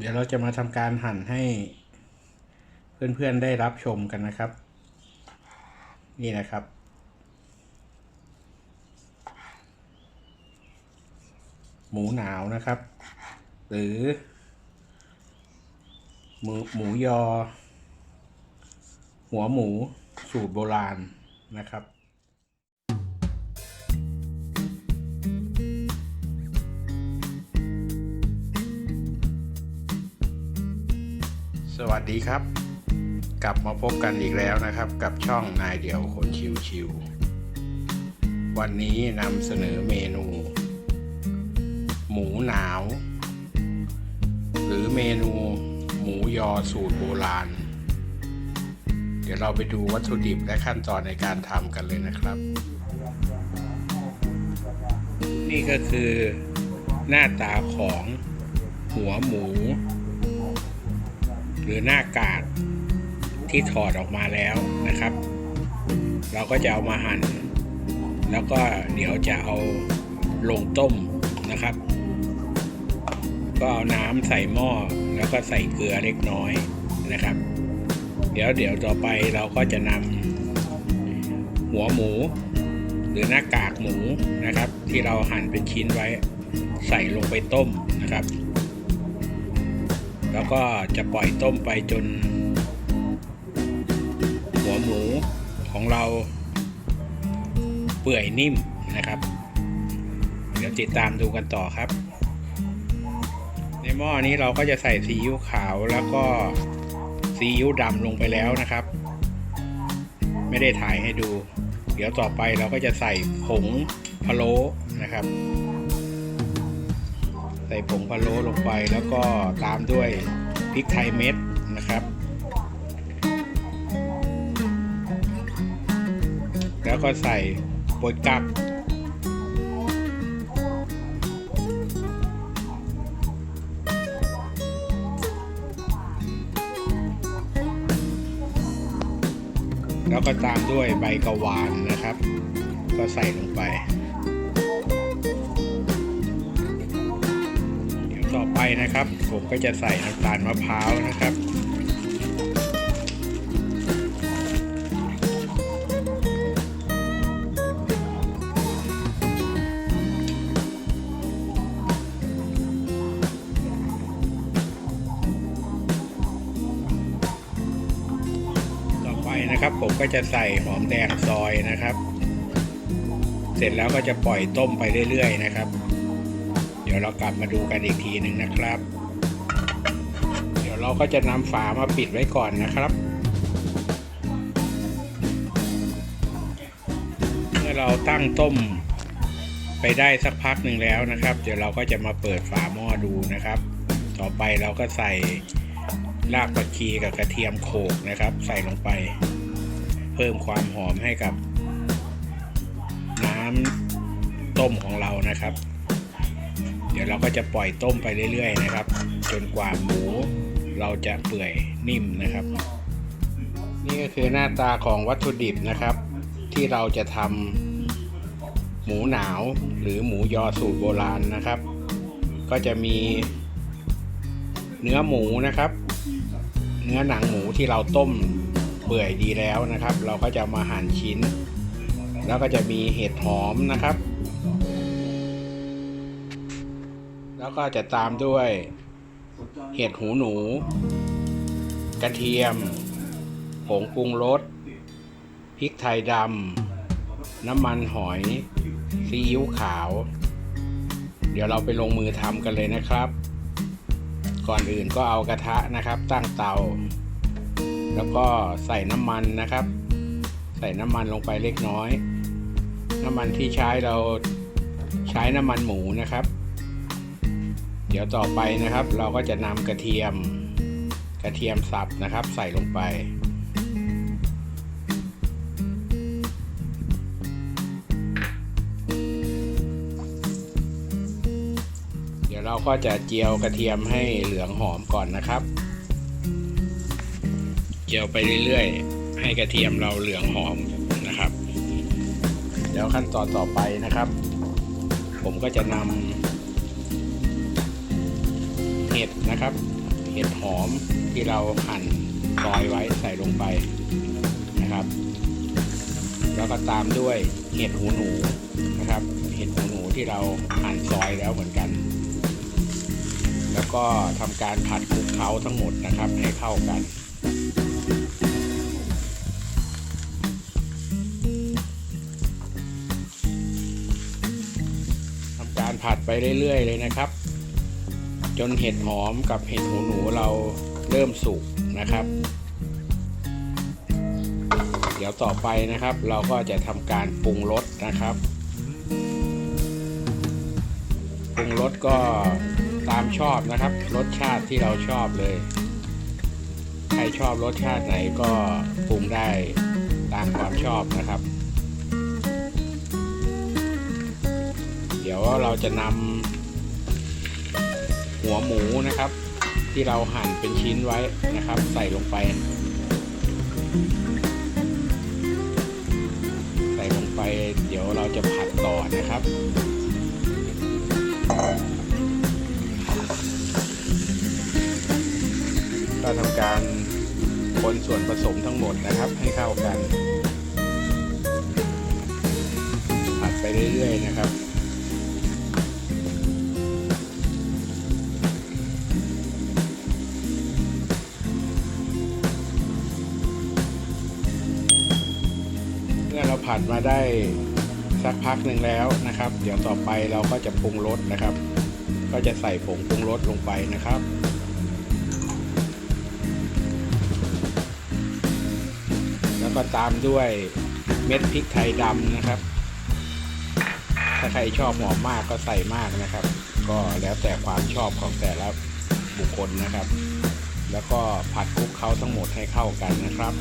เดี๋ยวเราจะมาทำการหั่นให้ เพื่อนๆได้รับชมกันนะครับ นี่นะครับ หมูหนาวนะครับ หรือ หมูหมูยอ หัวหมูสูตรโบราณนะครับ สวัสดีครับ กลับมาพบกันอีกแล้วนะครับ กับช่องนายเดี่ยวคนชิวชิวๆวันนี้นำเสนอเมนู หมูหนาว หรือเมนูหมูยอสูตรโบราณ เดี๋ยวเราไปดูวัตถุดิบและขั้นตอนในการทำกันเลยนะครับ นี่ก็คือหน้าตาของหัวหมู หรือหน้ากากที่ถอดออกมาแล้วนะครับ เราก็จะเอามาหั่น แล้วก็เดี๋ยวจะเอาลงต้มนะครับ ก็เอาน้ำใส่หม้อแล้วก็ใส่เกลือเล็กน้อยนะครับ เดี๋ยวเดี๋ยวต่อไปเราก็จะนำหัวหมู หรือหน้ากากหมูนะครับ ที่เราหั่นเป็นชิ้นไว้ ใส่ลงไปต้มนะครับ แล้วก็จะปล่อยต้มไปจน หัวหมูของเราเปื่อยนิ่มนะครับ เดี๋ยวติดตามดูกันต่อครับ ในหม้อนี้เราก็จะใส่ซีอิ๊วขาวแล้วก็ซีอิ๊วดำลงไปแล้วนะครับ ไม่ได้ถ่ายให้ดู เดี๋ยวต่อไปเราก็จะใส่ผงพะโล้นะครับ ใส่ผงพะโล้ลงไปแล้วก็ตามด้วยพริกไทยเม็ดนะครับ แล้วก็ใส่โปยกักแล้วก็ตามด้วยใบกระวานนะครับ ก็ใส่ลงไป นะครับ ผมก็จะใส่น้ำตาลมะพร้าวนะครับ ต่อไปนะครับผมก็จะใส่หอมแดงซอยนะครับ เสร็จแล้วก็จะปล่อยต้มไปเรื่อยๆนะครับ ยวเรากลับมาดูกันอีกทีหนึ่งนะครับ เดี๋ยวเราก็จะนำฝามาปิดไว้ก่อนนะครับ เมื่อเราตั้งต้มไปได้สักพักหนึ่งแล้วนะครับ เดี๋ยวเราก็จะมาเปิดฝาหม้อดูนะครับ ต่อไปเราก็ใส่รากผักชีกับกระเทียมโขกนะครับ ใส่ลงไป เพิ่มความหอมให้กับ น้ำต้มของเรานะครับ เดี๋ยวเราก็จะปล่อยต้มไปเรื่อยๆนะครับ จนกว่าหมูเราจะเปื่อยนิ่มนะครับ นี่ก็คือหน้าตาของวัตถุดิบนะครับ ที่เราจะทำหมูหนาวหรือหมูยอสูตรโบราณนะครับ ก็จะมีเนื้อหมูนะครับ เนื้อหนังหมูที่เราต้มเปื่อยดีแล้วนะครับ เราก็จะมาหั่นชิ้น แล้วก็จะมีเห็ดหอมนะครับ แล้วก็จะตามด้วย เห็ดหูหนู กระเทียม ผงปรุงรส พริกไทยดำ น้ำมันหอย ซีอิ๊วขาว เดี๋ยวเราไปลงมือทำกันเลยนะครับ ก่อนอื่นก็เอากระทะนะครับ ตั้งเตา แล้วก็ใส่น้ำมันนะครับ ใส่น้ำมันลงไปเล็กน้อย น้ำมันที่ใช้เราใช้น้ำมันหมูนะครับ เดี๋ยวต่อไปนะครับ เราก็จะนำกระเทียมกระเทียมสับนะครับ ใส่ลงไป เดี๋ยวเราก็จะเจียวกระเทียมให้เหลืองหอมก่อนนะครับ เจียวไปเรื่อยๆ ให้กระเทียมเราเหลืองหอมนะครับ เดี๋ยวขั้นตอนต่อไปนะครับ ผมก็จะนำ ห็ดนะครับ เห็ดหอมที่เราหั่นซอยไว้ใส่ลงไปนะครับ แล้วก็ตามด้วยเห็ดหูหนูนะครับ เห็ดหูหนูที่เราหั่นซอยแล้วเหมือนกัน แล้วก็ทำการผัดคลุกเคล้าทั้งหมดนะครับให้เข้ากันทำการผัดไปเรื่อย ๆ เลยนะครับ จนเห็ดหอมกับเห็ดหูหนูเราเริ่มสุกนะครับ เดี๋ยวต่อไปนะครับ เราก็จะทำการปรุงรสนะครับปรุงรสก็ตามชอบนะครับ รสชาติที่เราชอบเลยใครชอบรสชาติไหนก็ปรุงได้ตามความชอบนะครับ เดี๋ยวเราจะนำ หัวหมูนะครับ ที่เราหั่นเป็นชิ้นไว้นะครับ ใส่ลงไป ใส่ลงไป เดี๋ยวเราจะผัดต่อนะครับก็ทำการคนส่วนผสมทั้งหมดนะครับ ให้เข้ากัน ผัดไปเรื่อยๆนะครับ ผัดมาได้สักพักหนึ่งแล้วนะครับ เดี๋ยวต่อไปเราก็จะปรุงรสนะครับ ก็จะใส่ผงปรุงรสลงไปนะครับแล้วก็ตามด้วยเม็ดพริกไทยดำนะครับ ถ้าใครชอบหอมมากก็ใส่มากนะครับ ก็แล้วแต่ความชอบของแต่ละบุคคลนะครับ แล้วก็ผัดคลุกเคล้าทั้งหมดให้เข้ากันนะครับ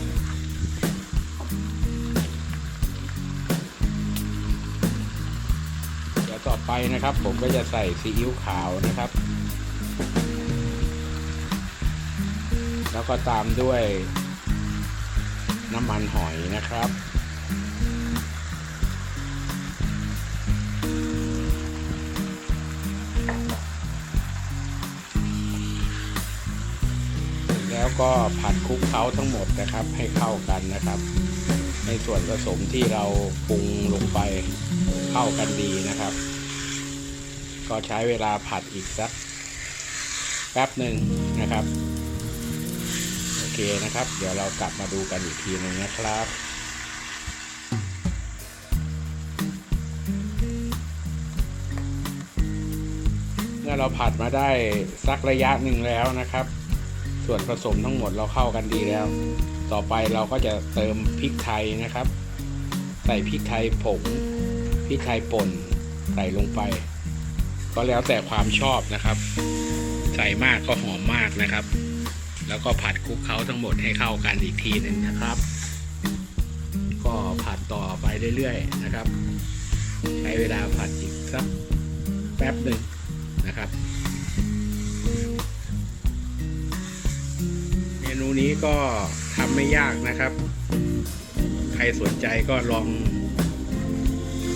ต่อไปนะครับ ผมก็จะใส่ซีอิ๊วขาวนะครับ แล้วก็ตามด้วยน้ำมันหอยนะครับ แล้วก็ผัดคลุกเคล้าทั้งหมดนะครับ ให้เข้ากันนะครับในส่วนผสมที่เราปรุงลงไปเข้ากันดีนะครับ ก็ใช้เวลาผัดอีกสักแป๊บหนึ่งนะครับ โอเคนะครับ เดี๋ยวเรากลับมาดูกันอีกทีหนึ่งนะครับเมื่อเราผัดมาได้สักระยะหนึ่งแล้วนะครับ ส่วนผสมทั้งหมดเราเข้ากันดีแล้ว ต่อไปเราก็จะเติมพริกไทยนะครับ ใส่พริกไทยผงพริกไทยป่นใส่ลงไป ก็แล้วแต่ความชอบนะครับ ใส่มากก็หอมมากนะครับ แล้วก็ผัดคลุกเคล้าทั้งหมดให้เข้ากันอีกทีหนึ่งนะครับ ก็ผัดต่อไปเรื่อยๆนะครับ ใช้เวลาผัดอีกสักแป๊บหนึ่งนะครับเมนูนี้ก็ทำไม่ยากนะครับ ใครสนใจก็ลอง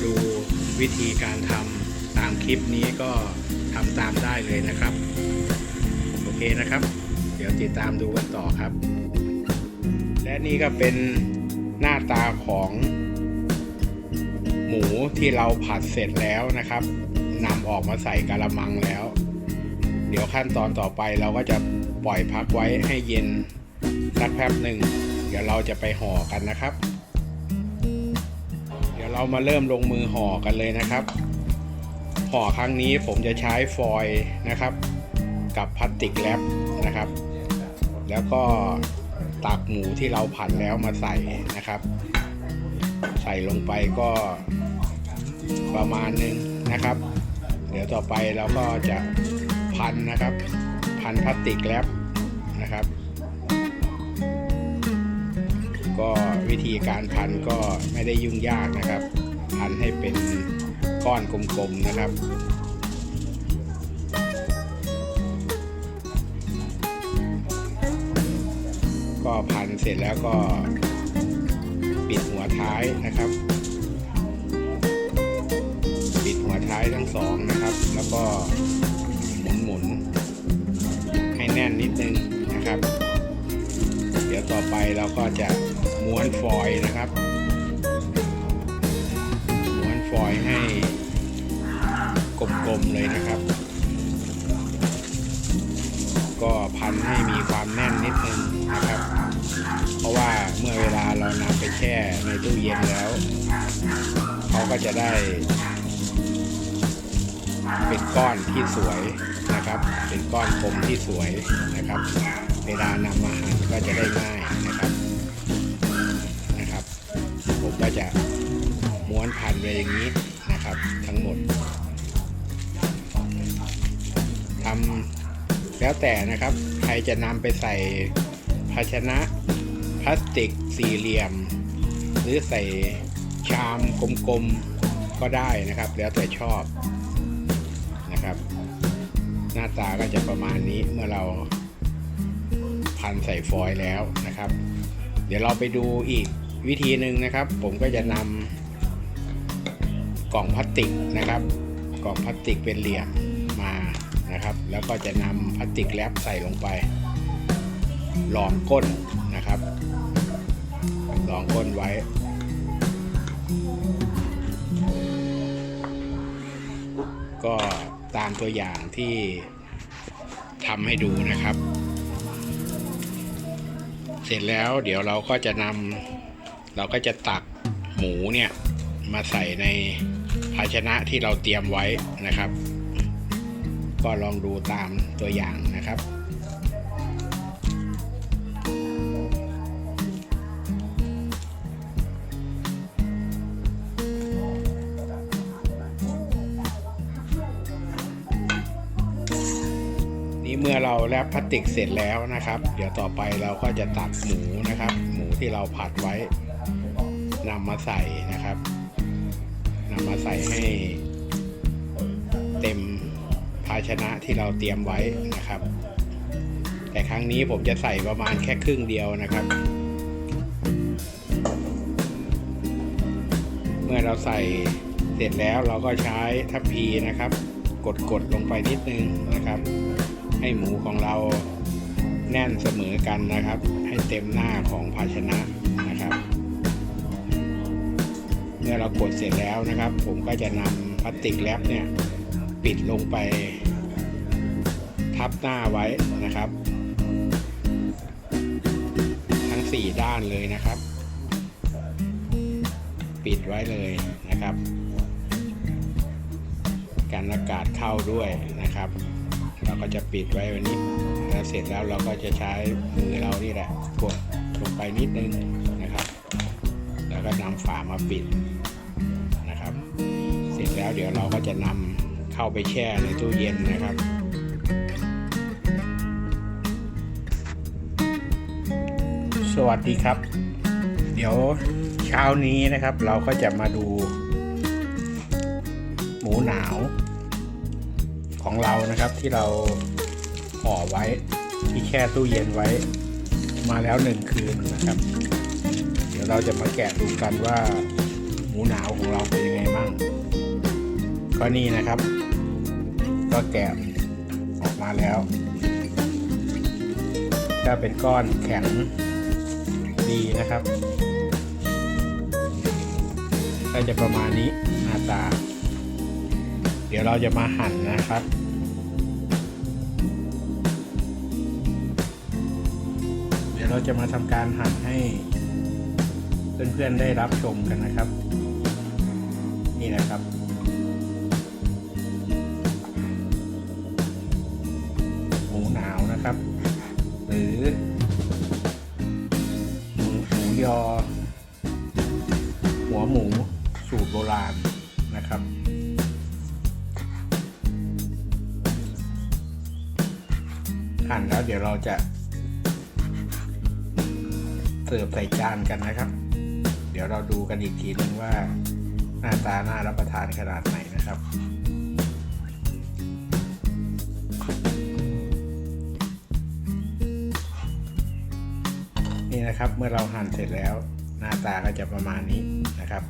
ดูวิธีการทำ คลิปนี้ก็ทำตามได้เลยนะครับ โอเคนะครับ เดี๋ยวติดตามดูกันต่อครับ และนี่ก็เป็นหน้าตาของหมูที่เราผัดเสร็จแล้วนะครับนำออกมาใส่กะละมังแล้ว เดี๋ยวขั้นตอนต่อไปเราก็จะปล่อยพักไว้ให้เย็นสักแป๊บหนึ่งเดี๋ยวเราจะไปห่อกันนะครับ เดี๋ยวเรามาเริ่มลงมือห่อกันเลยนะครับ ห่อครั้งนี้ผมจะใช้ฟอยล์นะครับ กับพลาสติกแรปนะครับ แล้วก็ตักหมูที่เราผัดแล้วมาใส่นะครับ ใส่ลงไปก็ประมาณหนึงนะครับ เดี๋ยวต่อไปเราก็จะพันนะครับ พันพลาสติกแรปนะครับ ก็วิธีการพันก็ไม่ได้ยุ่งยากนะครับ พันให้เป็น ก้อนกลมๆนะครับ ก็พันเสร็จแล้วก็ปิดหัวท้ายนะครับ ปิดหัวท้ายทั้งสองนะครับ แล้วก็หมุนหมุนๆให้แน่นนิดนึงนะครับ เดี๋ยวต่อไปเราก็จะม้วนฟอยล์นะครับ อยให้กลมๆเลยนะครับ ก็พันให้มีความแน่นนิดนึงนะครับ เพราะว่าเมื่อเวลาเรานำไปแช่ในตู้เย็นแล้ว เขาก็จะได้ เป็นก้อนที่สวยนะครับ เป็นก้อนกลมที่สวยนะครับ เวลานำมาหั่นก็จะได้ง่ายนะครับนะครับ ผมก็จะม้วนพันไปอย่างนี้ นะครับ ทั้งหมดทำแล้วแต่นะครับ ใครจะนำไปใส่ภาชนะพลาสติกสี่เหลี่ยม หรือใส่ชามกลมๆก็ได้นะครับ แล้วแต่ชอบนะครับ หน้าตาก็จะประมาณนี้เมื่อเราพันใส่ฟอยล์แล้วนะครับ เดี๋ยวเราไปดูอีกวิธีหนึ่งนะครับ ผมก็จะนำ กล่องพลาสติกนะครับ กล่องพลาสติกเป็นเหลี่ยมมานะครับ แล้วก็จะนำพลาสติกแรปใส่ลงไปรองก้นนะครับรองก้นไว้ ก็ตามตัวอย่างที่ทำให้ดูนะครับ เสร็จแล้วเดี๋ยวเราก็จะนำเราก็จะตักหมูเนี่ย มาใส่ใน ภาชนะที่เราเตรียมไว้นะครับ ก็ลองดูตามตัวอย่างนะครับนี่เมื่อเราแรปพลาสติกเสร็จแล้วนะครับ เดี๋ยวต่อไปเราก็จะตักหมูนะครับ หมูที่เราผัดไว้นำมาใส่นะครับ มาใส่ให้เต็มภาชนะที่เราเตรียมไว้นะครับ แต่ครั้งนี้ผมจะใส่ประมาณแค่ครึ่งเดียวนะครับ เมื่อเราใส่เสร็จแล้วเราก็ใช้ทัพพีนะครับ กดกดๆลงไปนิดนึงนะครับ ให้หมูของเราแน่นเสมอกันนะครับ ให้เต็มหน้าของภาชนะ มื่อเรากดเสร็จแล้วนะครับ ผมก็จะนำพลาสติกแรปเนี่ยปิดลงไป ทับหน้าไว้นะครับ ทั้ง 4 ด้านเลยนะครับ ปิดไว้เลยนะครับการอากาศเข้าด้วยนะครับ เราก็จะปิดไว้วันนี้แล้วเสร็จแล้วเราก็จะใช้มือเรานี่แหละกดลงไปนิดนึงนะครับ แล้วก็นำฝามาปิด แล้วเดี๋ยวเราก็จะนำเข้าไปแช่ในตู้เย็นนะครับ สวัสดีครับ เดี๋ยวเช้านี้นะครับ เราก็จะมาดู หมูหนาวของเรานะครับที่เราห่อไว้ที่แช่ตู้เย็นไว้ มาแล้วหนึ่งคืนนะครับ เดี๋ยวเราจะมาแกะดูกันว่า หมูหนาวของเราเป็นยังไง ก็นี่นะครับ ก็แกะออกมาแล้วก็เป็นก้อนแข็งดีนะครับก็จะประมาณนี้หน้าตา เดี๋ยวเราจะมาหั่นนะครับเดี๋ยวเราจะมาทำการหั่นให้เพื่อนๆได้รับชมกันนะครับ นี่นะครับ มูสูตรโบราณนะครับ หั่นแล้วเดี๋ยวเราจะ เสิร์ฟใส่จานกันนะครับ เดี๋ยวเราดูกันอีกทีนึงว่าหน้าตาน่ารับประทานขนาดไหนนะครับนี่นะครับเมื่อเราหั่นเสร็จแล้ว หน้าตาก็จะประมาณนี้นะครับ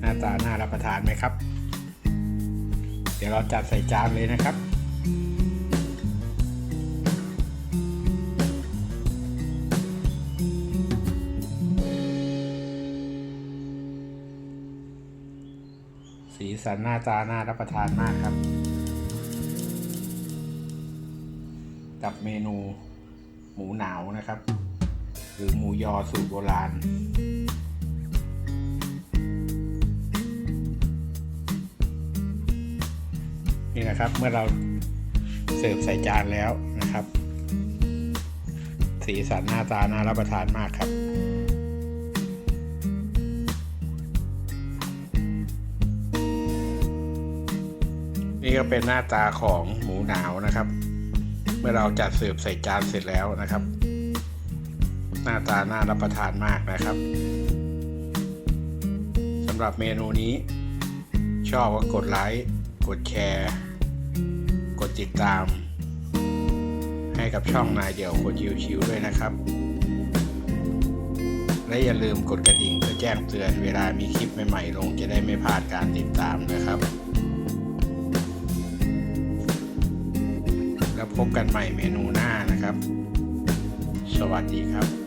หน้าตาน่ารับประทานไหมครับ เดี๋ยวเราจัดใส่จานเลยนะครับสีสันหน้าตาน่ารับประทานมากครับ กับเมนู หมูหนาวนะครับ หรือหมูยอสูตรโบราณ นี่นะครับเมื่อเราเสิร์ฟใส่จานแล้วนะครับ สีสันหน้าตาน่ารับประทานมากครับนี่ก็เป็นหน้าตาของหมูหนาวนะครับ เมื่อเราจัดเสิร์ฟใส่จานเสร็จแล้วนะครับ หน้าตาน่ารับประทานมากนะครับสำหรับเมนูนี้ ชอบก็กดไลค์กดแชร์ กดติดตาม ให้กับช่องนายเดี่ยวคนชิวๆด้วยนะครับ และอย่าลืมกดกระดิ่งเพื่อแจ้งเตือนเวลามีคลิปใหม่ๆลงจะได้ไม่พลาดการติดตามนะครับ พบกันใหม่เมนูหน้านะครับ สวัสดีครับ